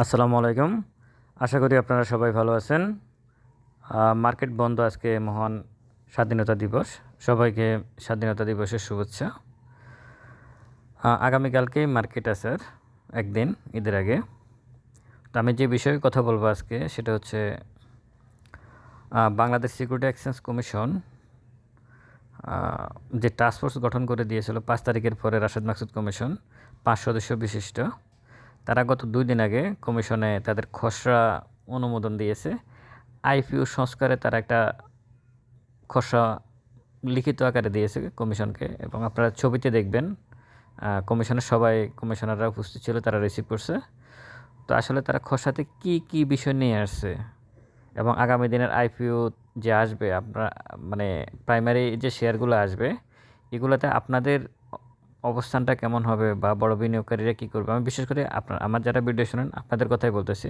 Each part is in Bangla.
আসসালামু আলাইকুম। আশা করি আপনারা সবাই ভালো আছেন। মার্কেট বন্ধ আজকে মহান স্বাধীনতা দিবস। সবাইকে স্বাধীনতা দিবসের শুভেচ্ছা। আহ, আগামীকালকে মার্কেট আছে একদিন ঈদের আগে। তো আমি যে বিষয়ে কথা বলব আজকে সেটা হচ্ছে বাংলাদেশ সিকিউরিটি এক্সচেঞ্জ কমিশন যে টাস্কফোর্স গঠন করে দিয়েছিল পাঁচ তারিখের পরে রাশেদ মাকসুদ কমিশন পাঁচ সদস্য বিশিষ্ট। তারা গত দুই দিন আগে কমিশনে তাদের খসড়া অনুমোদন দিয়েছে। আইপিও সংস্কারে তারা একটা খসড়া লিখিত আকারে দিয়েছে কমিশনকে এবং আপনারা ছবিতে দেখবেন কমিশনের সবাই কমিশনাররা উপস্থিত ছিল, তারা রিসিভ করছে। তো আসলে তারা খসড়াতে কি কি বিষয় নিয়ে আসছে এবং আগামী দিনের আইপিও যে আসবে, আপনার মানে প্রাইমারি যে শেয়ারগুলো আসবে, এগুলোতে আপনাদের অবস্থানটা কেমন হবে বা বড় বিনিয়োগকারীরা কী করবে? আমি বিশেষ করে আপনার, আমার যারা ভিডিও শোনেন, আপনাদের কথাই বলতেছি।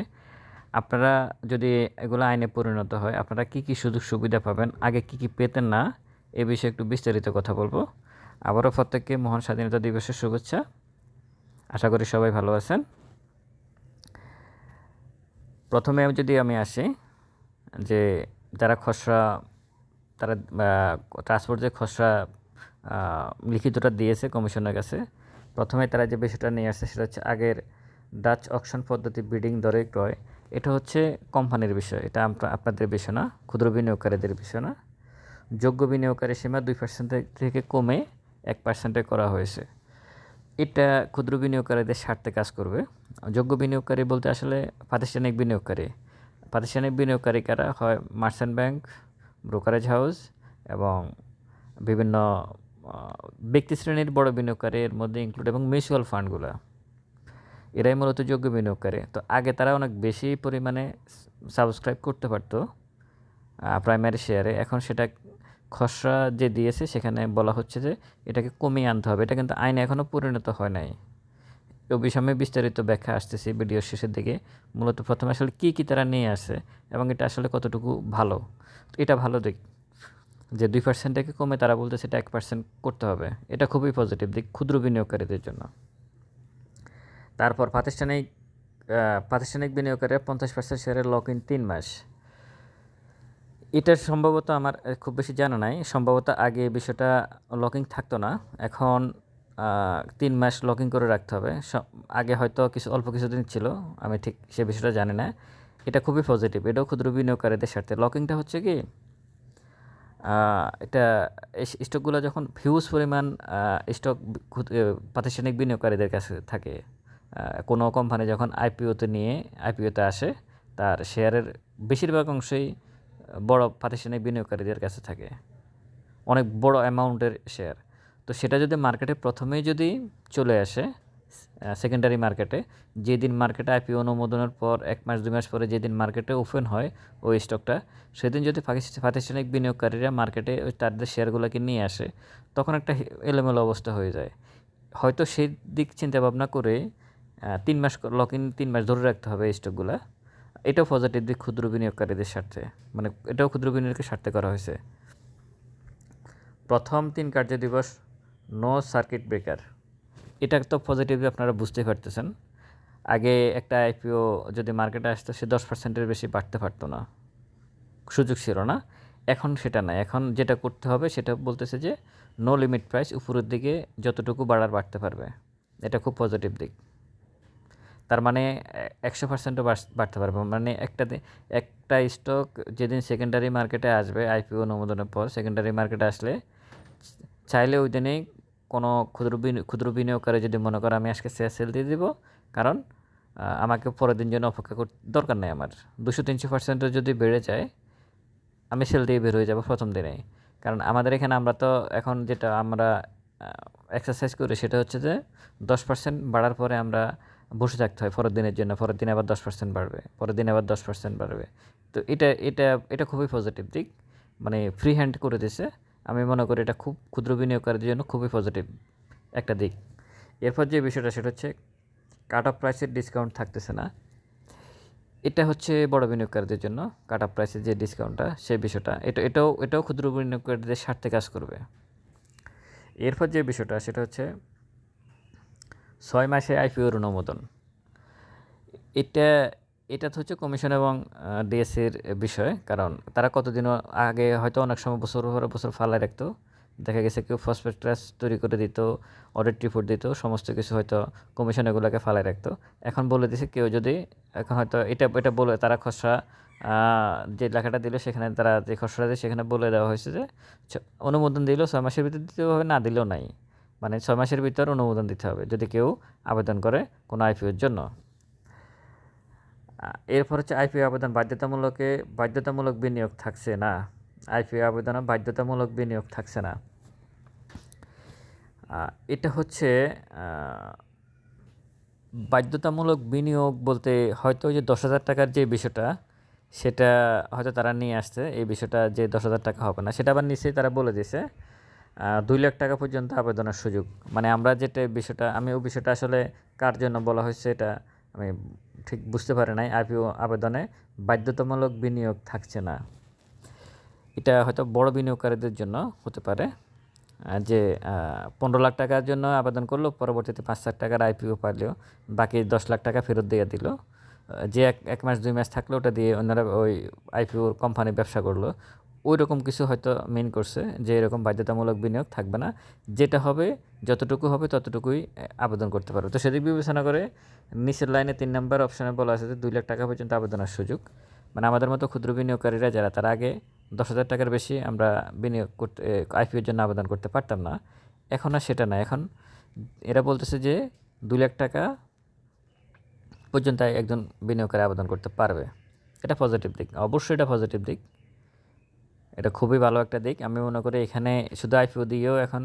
আপনারা যদি এগুলো আইনে পরিণত হয়, আপনারা কী কী সুযোগ সুবিধা পাবেন? আগে কী কী পেতেন না? এ বিষয়ে একটু বিস্তারিত কথা বলব। আবারও প্রত্যেককে মহান স্বাধীনতা দিবসের শুভেচ্ছা। আশা করি সবাই ভালো আছেন। প্রথমে যদি আমি আসি, যে যারা খসড়া, তারা ট্রান্সপোর্ট যে খসড়া লিখিতটা দিয়েছে কমিশনের কাছে। প্রথমে তারা যে বিষয়টা নিয়ে আসছে সেটা হচ্ছে আগের ডাচ অকশন পদ্ধতি বিডিং দরে ক্রয়। এটা হচ্ছে কোম্পানির বিষয়, এটা আপনাদের বিষয় না, ক্ষুদ্র বিনিয়োগকারীদের বিষয় না। যোগ্য বিনিয়োগকারী সীমা দুই পার্সেন্ট থেকে কমে এক পার্সেন্টে করা হয়েছে। এটা ক্ষুদ্র বিনিয়োগকারীদের স্বার্থে কাজ করবে। যোগ্য বিনিয়োগকারী বলতে আসলে প্রাতিষ্ঠানিক বিনিয়োগকারী। প্রাতিষ্ঠানিক বিনিয়োগকারী কারা হয় মার্চেন্ট ব্যাংক, ব্রোকারেজ হাউস এবং বিভিন্ন ব্যক্তি শ্রেণির বড় বিনিয়োগকারীর মধ্যে ইনক্লুড এবং মিউচুয়াল ফান্ডগুলো এরাই মূলত যোগ্য বিনিয়োগকারী। তো আগে তারা অনেক বেশি পরিমাণে সাবস্ক্রাইব করতে পারতো প্রাইমারি শেয়ারে এখন সেটা খসড়া যে দিয়েছে, সেখানে বলা হচ্ছে যে এটাকে কমিয়ে আনতে হবে। এটা কিন্তু আইনে এখনও পরিণত হয় নাই। এ বিষয়ে বিস্তারিত ব্যাখ্যা আসতেছে ভিডিওর শেষের দিকে। মূলত প্রথমে আসলে কী কী তারা নিয়ে আসে এবং এটা আসলে কতটুকু ভালো? এটা ভালো দিক। যে দুই পার্সেন্ট থেকে কমে তারা বলতেছে এটা এক পার্সেন্ট করতে হবে। এটা খুবই পজিটিভ দিক ক্ষুদ্র বিনিয়োগকারীদের জন্য। তারপর প্রাতিষ্ঠানিক প্রাতিষ্ঠানিক বিনিয়োগকারীরা পঞ্চাশ পার্সেন্ট শেয়ারের লক ইন তিন মাস। এটার সম্ভবত আমার খুব বেশি জানা নাই। সম্ভবত আগে বিষয়টা লকিং থাকতো না। এখন তিন মাস লকিং করে রাখতে হবে। আগে হয়তো কিছু, অল্প কিছুদিন ছিল। আমি ঠিক সে বিষয়টা জানি না। এটা খুবই পজিটিভ এটাও ক্ষুদ্র বিনিয়োগকারীদের স্বার্থে। লকিংটা হচ্ছে কি এটা স্টকগুলো যখন হিউজ পরিমাণ স্টক প্রাতিষ্ঠানিক বিনিয়োগকারীদের কাছে থাকে কোনো কোম্পানি যখন আইপিওতে নিয়ে আইপিওতে আসে, তার শেয়ারের বেশিরভাগ অংশই বড় প্রাতিষ্ঠানিক বিনিয়োগকারীদের কাছে থাকে, অনেক বড় অ্যামাউন্টের শেয়ার তো সেটা যদি মার্কেটে প্রথমেই যদি চলে আসে সেকেন্ডারি মার্কেটে যেদিন মার্কেটে আইপিও অনুমোদনের পর, এক মাস, দুই মাস পরে যেদিন মার্কেটে ওপেন হয় ওই স্টকটা সেদিন যদি প্রাতিষ্ঠানিক বিনিয়োগকারীরা মার্কেটে ওই তাদের শেয়ারগুলোকে নিয়ে আসে, তখন একটা এলোমেলো অবস্থা হয়ে যায়। হয়তো সেই দিক চিন্তা ভাবনা করে তিন মাস লক ইন তিন মাস ধরে রাখতে হবে এই স্টকগুলা এটাও পজিটিভ দিক ক্ষুদ্র বিনিয়োগকারীদের স্বার্থে মানে এটাও ক্ষুদ্র বিনিয়োগের স্বার্থে করা হয়েছে। প্রথম তিন কার্য দিবস নো সার্কিট ব্রেকার এটা তো পজিটিভলি আপনারা বুঝতেই পারতেছেন। আগে একটা আইপিও যদি মার্কেটে আসতো, সে দশ পার্সেন্টের বেশি বাড়তে পারতো না। সুযোগ ছিল না। এখন সেটা না এখন যেটা করতে হবে, সেটা বলতেছে যে নো লিমিট প্রাইস উপরের দিকে যতটুকু বাড়ার বাড়তে পারবে। এটা খুব পজিটিভ দিক। তার মানে একশো পার্সেন্টও বাড়তে পারবে। মানে একটা একটা স্টক যেদিন সেকেন্ডারি মার্কেটে আসবে আইপিও অনুমোদনের পর সেকেন্ডারি মার্কেটে আসলে, চাইলে ওই দিনেই কোনো ক্ষুদ্র ক্ষুদ্র বিনিয়োগকারী যদি মনে করে আমি আজকে শেয়ার সেল দিয়ে দিব, কারণ আমাকে পরের দিন জন্য অপেক্ষা করতে দরকার নেই আমার। দুশো তিনশো পার্সেন্টও যদি বেড়ে যায়, আমি সেল দিয়ে বের হয়ে যাব প্রথম দিনেই। কারণ আমাদের এখানে আমরা তো এখন যেটা আমরা এক্সারসাইজ করি সেটা হচ্ছে যে, দশ পার্সেন্ট বাড়ার পরে আমরা বসে থাকতে হয় পরের দিনের জন্য। পরের দিন আবার দশ পার্সেন্ট বাড়বে, পরের দিন আবার দশ পার্সেন্ট বাড়বে। তো এটা এটা এটা খুবই পজিটিভ দিক মানে ফ্রি হ্যান্ড করে দিছে। আমি মনে করি এটা খুব ক্ষুদ্র বিনিয়োগকারীদের জন্য খুবই পজিটিভ একটা দিক। এরপর যে বিষয়টা, সেটা হচ্ছে কাট অফ প্রাইসের ডিসকাউন্ট থাকতেছে না। এটা হচ্ছে বড় বিনিয়োগকারীদের জন্য কাট অফ প্রাইসের যে ডিসকাউন্টটা সেই বিষয়টা। এটা, এটাও এটাও ক্ষুদ্র বিনিয়োগকারীদের স্বার্থে কাজ করবে। এরপর যে বিষয়টা, সেটা হচ্ছে ছয় মাসে আইপিওর অনুমোদন। এটা এটা তো হচ্ছে কমিশন এবং ডিএসসির বিষয়। কারণ তারা কতদিন আগে হয়তো অনেক সময় বছর পরে বছর ফালাই রাখতো। দেখা গেছে কেউ ফসফেট্রাস তৈরি করে দিত অডিট রিপোর্ট দিত, সমস্ত কিছু হয়তো কমিশন এগুলোকে ফালাই রাখতো। এখন বলে দিছে কেউ যদি, এখন হয়তো এটা এটা বলে তারা খসড়া যে লেখাটা দিল সেখানে তারা যে খসড়া দিয়ে সেখানে বলে দেওয়া হয়েছে যে অনুমোদন দিলেও ছয় মাসের ভিতর দিতে হবে, না দিলেও নাই। মানে ছয় মাসের ভিতর অনুমোদন দিতে হবে, যদি কেউ আবেদন করে কোনো আইপিওর জন্য। এরপর হচ্ছে আইপিও আবেদন বাধ্যতামূলকে, বাধ্যতামূলক বিনিয়োগ থাকছে না। আইপিও আবেদনে বাধ্যতামূলক বিনিয়োগ থাকছে না। এটা হচ্ছে বাধ্যতামূলক বিনিয়োগ বলতে হয়তো যে দশ হাজার টাকার যে বিষয়টা, সেটা হয়তো তারা নিয়ে আসছে। এই বিষয়টা যে দশ হাজার টাকা হবে না, সেটা আবার নিচে তারা বলে দিয়েছে। দুই লাখ টাকা পর্যন্ত আবেদনের সুযোগ। মানে আমরা যেটা বিষয়টা, আমি ওই বিষয়টা আসলে কার জন্য বলা হয়েছে, এটা আমি ঠিক বুঝতে পারি নাই আইপিও আবেদনে বাধ্যতামূলক বিনিয়োগ থাকছে না। এটা হয়তো বড় বিনিয়োগকারীদের জন্য হতে পারে। যে পনেরো লাখ টাকার জন্য আবেদন করল, পরবর্তীতে পাঁচ লাখ টাকার আইপিও পারলেও বাকি দশ লাখ টাকা ফেরত দিয়ে দিল। যে এক এক মাস, দুই মাস থাকল, ওটা দিয়ে অন্যরা ওই আইপিওর কোম্পানি ব্যবসা করল। ওই রকম কিছু হয়তো মেন করছে যে এরকম বাধ্যতামূলক বিনিয়োগ থাকবে না। যেটা হবে, যতটুকু হবে ততটুকুই আবেদন করতে পারবে। তো সেদিক বিবেচনা করে নিচের লাইনে তিন নম্বর অপশানে বলা আছে যে দুই লাখ টাকা পর্যন্ত আবেদনের সুযোগ। মানে আমাদের মতো ক্ষুদ্র বিনিয়োগকারীরা যারা, তার আগে দশ হাজার টাকার বেশি আমরা বিনিয়োগ করতে আইপিওর জন্য আবেদন করতে পারতাম না। এখন আর সেটা না। এখন এরা বলতেছে যে দুই লাখ টাকা পর্যন্ত একজন বিনিয়োগকারী আবেদন করতে পারবে। এটা পজিটিভ দিক। অবশ্যই এটা পজিটিভ দিক। এটা খুবই ভালো একটা দিক। আমি মনে করি এখানে শুধু আইপিও দিয়েও এখন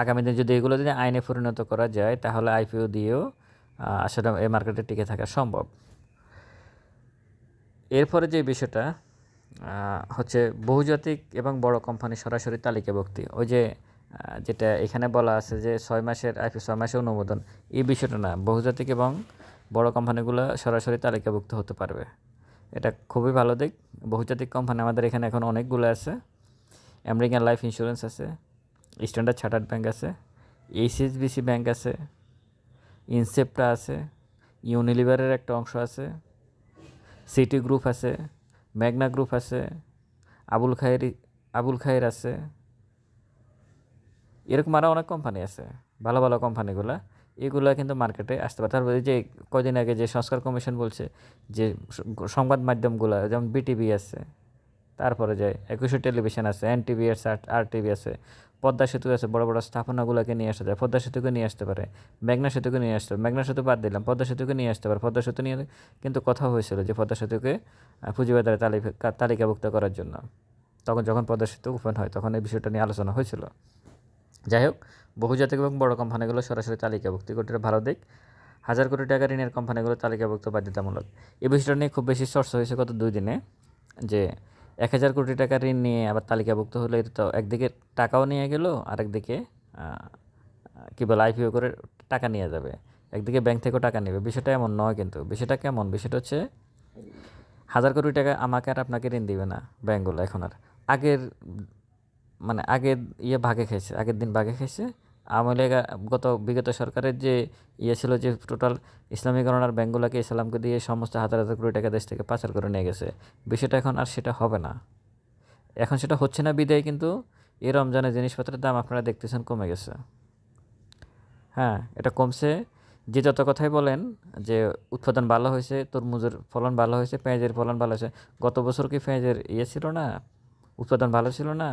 আগামী দিনে যদি এগুলো যদি আইনে পরিণত করা যায়, তাহলে আইপিও দিয়েও আসলে এই মার্কেটে টিকে থাকা সম্ভব। এরপরে যে বিষয়টা হচ্ছে বহুজাতিক এবং বড় কোম্পানি সরাসরি তালিকাভুক্তি। ওই যে যেটা এখানে বলা আছে যে ছয় মাসের আইপি ছয় মাসের অনুমোদন। এই বিষয়টা না, বহুজাতিক এবং বড় কোম্পানিগুলো সরাসরি তালিকাভুক্ত হতে পারবে। এটা খুবই ভালো দিক। বহুজাতিক কোম্পানি আমাদের এখানে এখন অনেকগুলো আছে। আমেরিকান লাইফ ইন্স্যুরেন্স আছে স্ট্যান্ডার্ড চার্টার্ড ব্যাংক আছে এইচএসবিসি ব্যাংক আছে ইনসেপ্টা আছে ইউনিলিভারের একটা অংশ আছে সিটি গ্রুপ আছে মেঘনা গ্রুপ আছে আবুল খায়ের আবুল খায়ের আছে। এরকম আরও অনেক কোম্পানি আছে, ভালো ভালো কোম্পানিগুলো এগুলো কিন্তু মার্কেটে আসতে পারে। তারপরে যে কয়দিন আগে যে সংস্কার কমিশন বলছে যে সংবাদ মাধ্যমগুলো, যেমন বিটিভি আছে, তারপরে যে একুশে টেলিভিশন আছে এন টিভি আছে, আর টিভি আছে, পদ্মা সেতু আছে, বড় বড় স্থাপনাগুলোকে নিয়ে আসতে যায়, পদ্মা সেতুকে নিয়ে আসতে পারে, মেঘনা সেতুকে নিয়ে আসতে পারে, মেঘনা সেতু বাদ দিলাম, পদ্মা সেতুকে নিয়ে আসতে পারে, পদ্মা সেতু নিয়ে কিন্তু কথা হয়েছিল যে পদ্মা সেতুকে পুঁজিবাজারে তালিকা তালিকাভুক্ত করার জন্য। তখন যখন পদ্মা সেতু ওপেন হয়, তখন এই বিষয়টা নিয়ে আলোচনা হয়েছিল। যাই হোক বহুজাতিক এবং বড় কোম্পানিগুলো সরাসরি তালিকাভুক্তি। করতে ভালো দিক, হাজার কোটি টাকা ঋণের কোম্পানিগুলো তালিকাভুক্ত বাধ্যতামূলক। এই বিষয়টা নিয়ে খুব বেশি চর্চা হয়েছে গত দুই দিনে, যে এক হাজার কোটি টাকা ঋণ নিয়ে আবার তালিকাভুক্ত হলে তো একদিকে টাকাও নিয়ে গেল, আরেকদিকে কী বলে আইপিও করে টাকা নিয়ে যাবে। একদিকে ব্যাংক থেকেও টাকা নেবে। বিষয়টা এমন নয় কিন্তু, বিষয়টা কেমন? বিষয়টা হচ্ছে, হাজার কোটি টাকা আমাকে আর আপনাকে ঋণ দিবে না ব্যাঙ্কগুলো এখন আর। আগের মানে আগের ইয়ে ভাগে খেয়েছে আগের দিন ভাগে খেয়েছে আওয়ামী লীগ, গত বিগত সরকারের যে ইয়ে ছিল যে টোটাল ইসলামীকরণার ব্যাঙ্কগুলোকে ইসলামকে দিয়ে সমস্ত হাজার হাজার কোটি টাকা দেশ থেকে পাচার করে নিয়ে গেছে। বিষয়টা এখন আর সেটা হবে না। এখন সেটা হচ্ছে না বিদায়, কিন্তু এই রমজানের জিনিসপত্রের দাম আপনারা দেখতেছেন কমে গেছে। হ্যাঁ এটা কমছে। যে যত কথাই বলেন যে উৎপাদন ভালো হয়েছে, তরমুজের ফলন ভালো হয়েছে, পেঁয়াজের ফলন ভালো হয়েছে, গত বছর কি পেঁয়াজের ইয়ে ছিল না? উৎপাদন ভালো ছিল না?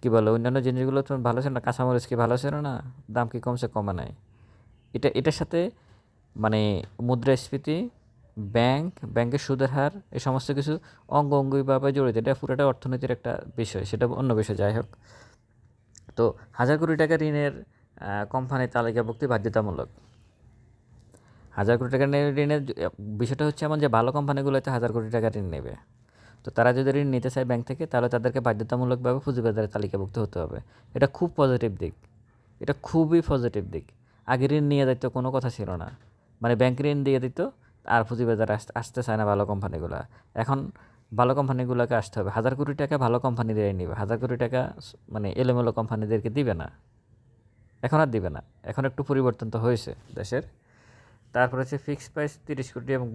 কী বলে, অন্যান্য জিনিসগুলো তো ভালো ছিল না, কাঁচামরিচ কি ভালো ছিল না? দাম কি কমছে, কমে নাই। এটা, এটার সাথে মানে মুদ্রাস্ফীতি, ব্যাংক, ব্যাংকের সুদের হার, এই সমস্ত কিছু অঙ্গ অঙ্গিভাবে জড়িত। এটা পুরোটা অর্থনীতির একটা বিষয়, সেটা অন্য বিষয়, যাই হোক। তো হাজার কোটি টাকা ঋণের কোম্পানি তালিকাভুক্তি বাধ্যতামূলক। হাজার কোটি টাকা ঋণের ঋণের বিষয়টা হচ্ছে এমন যে ভালো কোম্পানিগুলোতে হাজার কোটি টাকা ঋণ নেবে। তো তারা যদি ঋণ নিতে চায় ব্যাংক থেকে, তাহলে তাদেরকে বাধ্যতামূলকভাবে পুঁজিবাজারে তালিকাভুক্ত হতে হবে। এটা খুব পজিটিভ দিক। এটা খুবই পজিটিভ দিক। আগে ঋণ নিয়ে দিত কোনো কথা ছিল না। মানে ব্যাংক ঋণ দিয়ে দিত, আর পুঁজিবাজারে আসতে আসতে চায় না ভালো কোম্পানিগুলো এখন ভালো কোম্পানিগুলোকে আসতে হবে। হাজার কোটি টাকা ভালো কোম্পানিদের নিবে। হাজার কোটি টাকা মানে এলোমেলো কোম্পানিদেরকে দিবে না। এখন আর দিবে না। এখন একটু পরিবর্তন তো হয়েছে দেশের। তারপর হচ্ছে ফিক্সড প্রাইস তিরিশ কোটি এবং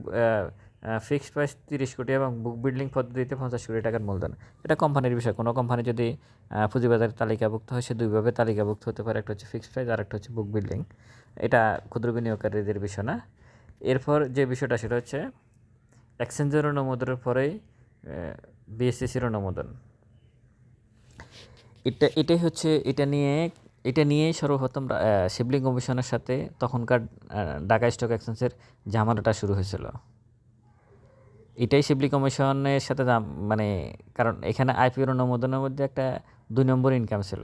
ফিক্সড প্রাইস তিরিশ কোটি এবং বুক বিল্ডিং পদ্ধতিতে পঞ্চাশ কোটি টাকার মূলধন। এটা কোম্পানির বিষয়। কোনো কোম্পানি যদি আহ, পুঁজিবাজারে তালিকাভুক্ত হয় সে দুইভাবে তালিকাভুক্ত হতে পারে। একটা হচ্ছে ফিক্সড প্রাইস আর একটা হচ্ছে বুক বিল্ডিং এটা ক্ষুদ্র বিনিয়োগকারীদের বিষয় না। এরপর যে বিষয়টা সেটা হচ্ছে এক্সচেঞ্জের অনুমোদনের পরেই বিএসসিসির অনুমোদন। এটা এটাই হচ্ছে এটা নিয়ে এটা নিয়েই সর্বপ্রথম শিবলিং কমিশনের সাথে তখনকার ঢাকা স্টক এক্সচেঞ্জের ঝামেলাটা শুরু হয়েছিল। এটাই শিবলি কমিশনের সাথে দাম মানে কারণ এখানে আইপিওর অনুমোদনের মধ্যে একটা দুই নম্বর ইনকাম ছিল।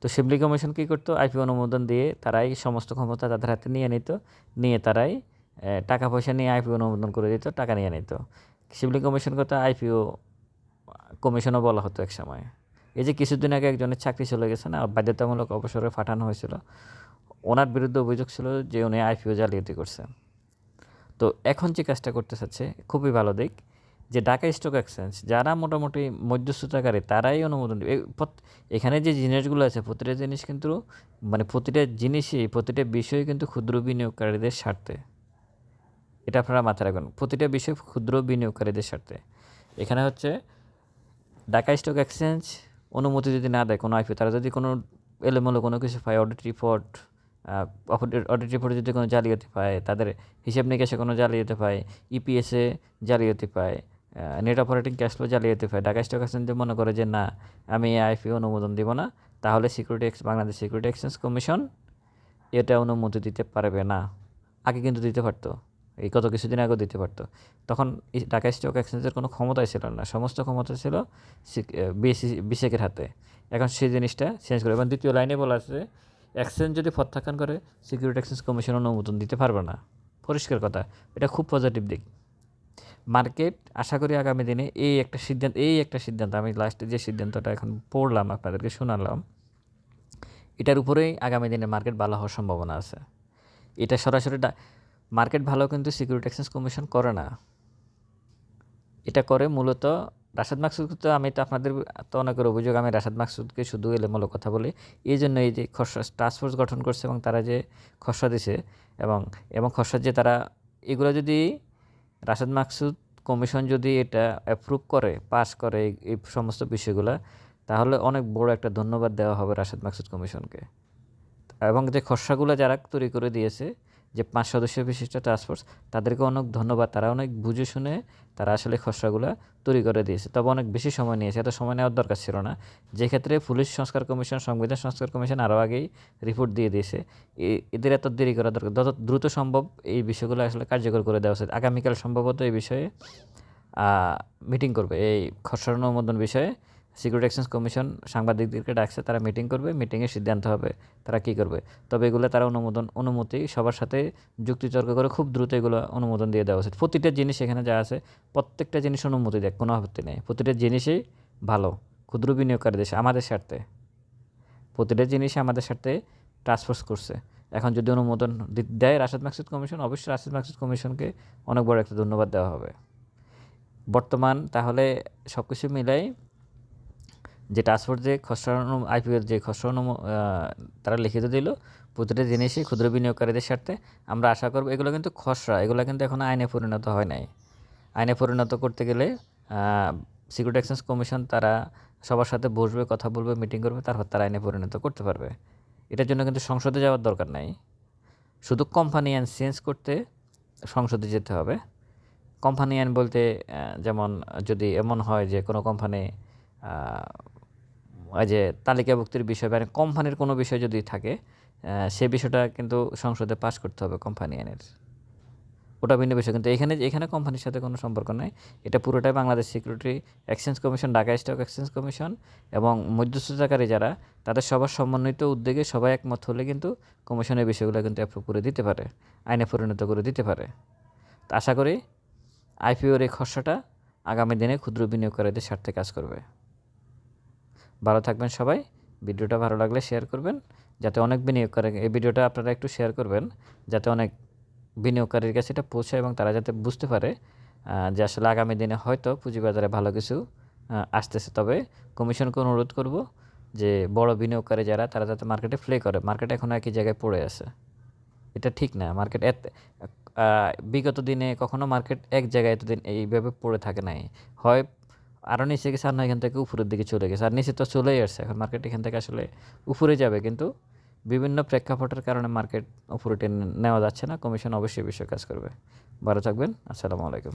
তো শিবলি কমিশন কী করতো? আইপিও অনুমোদন দিয়ে তারাই সমস্ত ক্ষমতা তাদের হাতে নিয়ে নিত, নিয়ে তারাই টাকা পয়সা নিয়ে আইপিও অনুমোদন করে দিত, টাকা নিয়ে নিত। শিবলি কমিশন করতে আইপিও কমিশনও বলা হতো এক সময়। এই যে কিছুদিন আগে একজনের চাকরি চলে গেছে না, বাধ্যতামূলক অবসরে পাঠানো হয়েছিল, ওনার বিরুদ্ধে অভিযোগ ছিল যে উনি আইপিও জালিয়াতি করছে। তো এখন যে কাজটা করতে চাচ্ছে, খুবই ভালো দিক, যে ঢাকা স্টক এক্সচেঞ্জ, যারা মোটামুটি মধ্যস্থতাকারী, তারাই অনুমোদন দেবে। এখানে যে জিনিসগুলো আছে, প্রতিটা জিনিস কিন্তু মানে প্রতিটা জিনিসই, প্রতিটা বিষয় কিন্তু ক্ষুদ্র বিনিয়োগকারীদের স্বার্থে। এটা আপনারা মাথায় রাখবেন, প্রতিটা বিষয় ক্ষুদ্র বিনিয়োগকারীদের স্বার্থে। এখানে হচ্ছে, ঢাকা স্টক এক্সচেঞ্জ অনুমতি যদি না দেয় কোনো আইপিও তারা যদি কোনো এলোমেলো কোনো কিছু পায় অডিট রিপোর্ট অডিট রিপোর্টে যদি কোনো জালিয়াতি পায়, তাদের হিসাব নিকাশে কোনো জালিয়াতি পায় ইপিএসে জালিয়াতি পায় নেট অপারেটিং ক্যাশ ফ্লো জালিয়াতি পায়। ঢাকা স্টক এক্সচেঞ্জ মনে করে যে না, আমি এই আইপিও অনুমোদন দিব না, তাহলে security ex Bangladesh security exchange commission এটা অনুমতি দিতে পারবে না। আগে কিন্তু দিতে পারতো, এই গত কিছুদিন আগেও দিতে পারতো। তখন ঢাকা স্টক এক্সচেঞ্জের কোনো ক্ষমতাই ছিল না, সমস্ত ক্ষমতা ছিল বিএসসি বিশেকের হাতে। এখন সেই জিনিসটা চেঞ্জ করে এবং দ্বিতীয় লাইনে বলা আছে এক্সচেঞ্জ যদি প্রত্যাখ্যান করে সিকিউরিটি এক্সচেঞ্জ কমিশন অনুমোদন দিতে পারবে না। পরিষ্কার কথা, এটা খুব পজিটিভ দিক। মার্কেট আশা করি আগামী দিনে এই একটা সিদ্ধান্ত, এই একটা সিদ্ধান্ত, আমি লাস্টে যে সিদ্ধান্তটা এখন পড়লাম, আপনাদেরকে শোনালাম, এটার উপরেই আগামী দিনে মার্কেট ভালো হওয়ার সম্ভাবনা আছে। এটা সরাসরি মার্কেট ভালো কিন্তু সিকিউরিটি এক্সচেঞ্জ কমিশন করে না। এটা করে মূলত রাশাদ মাকসুদ তো আমি তো আপনাদের তো অনেকের অভিযোগ, আমি রাশাদ মাকসুদকে শুধু এলোমেলো কথা বলি। এই জন্য এই যে খসড়া টাস্ক ফোর্স গঠন করছে এবং তারা যে খসড়া দিছে এবং এবং খসড়া যে তারা, এগুলো যদি রাশাদ মাকসুদ কমিশন যদি এটা অ্যাপ্রুভ করে পাস করে এই সমস্ত বিষয়গুলো, তাহলে অনেক বড় একটা ধন্যবাদ দেওয়া হবে রাশাদ মাকসুদ কমিশনকে। এবং যে খসড়াগুলো যারা তৈরি করে দিয়েছে যে পাঁচ সদস্য বিশিষ্ট টাস্কফোর্স তাদেরকে অনেক ধন্যবাদ। তারা অনেক বুঝে শুনে তারা আসলে খসড়াগুলো তৈরি করে দিয়েছে। তবে অনেক বেশি সময় নিয়েছে, এত সময় নেওয়ার দরকার ছিল না। যে ক্ষেত্রে পুলিশ সংস্কার কমিশন, সংবিধান সংস্কার কমিশন আরও আগেই রিপোর্ট দিয়ে দিয়েছে। এদের এত দেরি করা দরকার, যত দ্রুত সম্ভব এই বিষয়গুলো আসলে কার্যকর করে দেওয়া উচিত। আগামীকাল সম্ভবত এই বিষয়ে মিটিং করবে এই খসড়া অনুমোদন বিষয়ে। সিকিউরিটি এক্সচেঞ্জ কমিশন সাংবাদিকদেরকে ডাকছে, তারা মিটিং করবে মিটিংয়ে সিদ্ধান্ত হবে তারা কী করবে। তবে এগুলো তারা অনুমোদন, অনুমতি সবার সাথে যুক্তিতর্ক করে খুব দ্রুত এগুলো অনুমোদন দিয়ে দেওয়া উচিত। প্রতিটা জিনিস এখানে যা আছে, প্রত্যেকটা জিনিস অনুমতি দেয়, কোনো আপত্তি নেই। প্রতিটা জিনিসই ভালো, ক্ষুদ্র বিনিয়োগকারী দেশ, আমাদের স্বার্থে। প্রতিটা জিনিসই আমাদের স্বার্থে ট্রান্সফোর্স করছে। এখন যদি অনুমোদন দেয় রাশেদ মাকসুদ কমিশন অবশ্যই রাশেদ মাকসুদ কমিশনকে অনেক বড় একটা ধন্যবাদ দেওয়া হবে। বর্তমান তাহলে সব কিছু মিলাই যে টাস্কফোর্স যে খসড়া আইপিওর যে খসড়া তারা লিখিত দিল, প্রতিটা জিনিসই ক্ষুদ্র বিনিয়োগকারীদের স্বার্থে। আমরা আশা করব এগুলো কিন্তু খসড়া, এগুলো কিন্তু এখন আইনে পরিণত হয় নাই। আইনে পরিণত করতে গেলে সিকিউরিটি এক্সচেঞ্জ কমিশন তারা সবার সাথে বসবে, কথা বলবে মিটিং করবে, তারপর তারা আইনে পরিণত করতে পারবে। এটার জন্য কিন্তু সংসদে যাওয়ার দরকার নাই। শুধু কোম্পানি আইন চেঞ্জ করতে সংসদে যেতে হবে। কোম্পানি আইন বলতে যেমন যদি এমন হয় যে কোনো কোম্পানি যে তালিকাভুক্তির বিষয় মানে কোম্পানির কোনো বিষয় যদি থাকে সে বিষয়টা কিন্তু সংসদে পাশ করতে হবে কোম্পানি আইনের। ওটা ভিন্ন বিষয়, কিন্তু এখানে এখানে কোম্পানির সাথে কোনো সম্পর্ক নাই। এটা পুরোটাই Bangladesh security exchange commission Dhaka stock exchange commission এবং মধ্যস্থতাকারী যারা, তাদের সবার সমন্বিত উদ্যোগে সবাই একমত হলে কিন্তু কমিশনের বিষয়গুলো কিন্তু অ্যাপ্রুভ করে দিতে পারে, আইনে পরিণত করে দিতে পারে। তো আশা করি আইপিওর এই খসড়াটা আগামী দিনে ক্ষুদ্র বিনিয়োগকারীদের স্বার্থে কাজ করবে। ভালো থাকবেন সবাই। ভিডিওটা ভালো লাগলে শেয়ার করবেন। যাতে অনেক বিনিয়োগকারী এই ভিডিওটা আপনারা একটু শেয়ার করবেন। যাতে অনেক বিনিয়োগকারীর কাছে এটা পৌঁছায় এবং তারা যাতে বুঝতে পারে যে আসলে আগামী দিনে হয়তো পুঁজিবাজারে ভালো কিছু আসতেছে। তবে কমিশনকে অনুরোধ করব যে বড় বিনিয়োগকারী যারা, তারা যাতে মার্কেটে প্লে করে। মার্কেট এখন একই জায়গায় পড়ে আছে। এটা ঠিক না। মার্কেট এত বিগত দিনে কখনো মার্কেট এক জায়গায় এতদিন এইভাবে পড়ে থাকে নাই। হয় আরও নিচে গেছে, আর না এখান থেকে উপরের দিকে চলে গেছে। আর নিচে তো চলেই আসছে, এখন মার্কেট এখান থেকে আসলে উপরে যাবে, কিন্তু বিভিন্ন প্রেক্ষাপটের কারণে মার্কেট উপরে টেনে নেওয়া যাচ্ছে না। কমিশন অবশ্যই বিষয়ে কাজ করবে। ভালো থাকবেন, আসসালামু আলাইকুম।